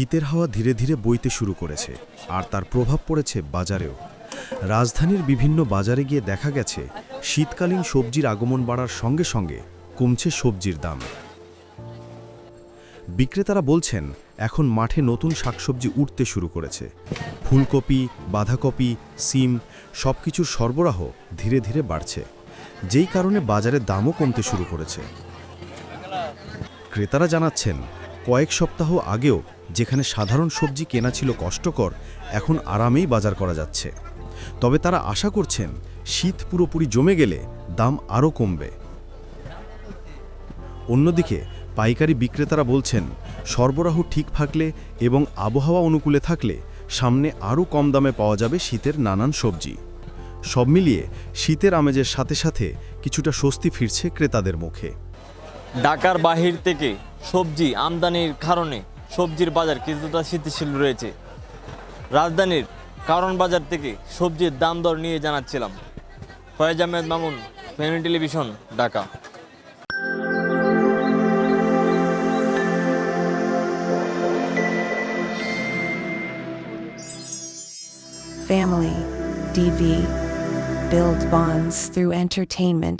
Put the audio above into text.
শীতের হাওয়া ধীরে ধীরে বইতে শুরু করেছে, আর তার প্রভাব পড়েছে বাজারেও। রাজধানীর বিভিন্ন বাজারে গিয়ে দেখা গেছে, শীতকালীন সবজির আগমন বাড়ার সঙ্গে সঙ্গে কমছে সবজির দাম। বিক্রেতারা বলছেন, এখন মাঠে নতুন শাকসবজি উঠতে শুরু করেছে। ফুলকপি, বাঁধাকপি, সিম সবকিছুর সরবরাহ ধীরে ধীরে বাড়ছে। যেই কারণে বাজারে দামও কমতে শুরু করেছে। ক্রেতারা জানাচ্ছেন, কয়েক সপ্তাহ আগেও যেখানে সাধারণ সবজি কেনা ছিল কষ্টকর, এখন আরামেই বাজার করা যাচ্ছে। তবে তারা আশা করছেন, শীত পুরোপুরি জমে গেলে দাম আরও কমবে। অন্যদিকে, পাইকারি বিক্রেতারা বলছেন, সরবরাহ ঠিক থাকলে এবং আবহাওয়া অনুকূলে থাকলে সামনে আরও কম দামে পাওয়া যাবে শীতের নানান সবজি। সব মিলিয়ে শীতের আমেজের সাথে সাথে কিছুটা স্বস্তি ফিরছে ক্রেতাদের মুখে। ঢাকার বাহির থেকে সবজি আমদানির কারণে সবজির বাজার কিছুটা স্থিতিশীল রয়েছে রাজধানীর কারণ বাজার থেকে সবজির দাম দর নিয়ে জানাচ্ছিলাম Foyez Ahmed Mamun, Feni television, Dhaka Family. DV. Build bonds through entertainment.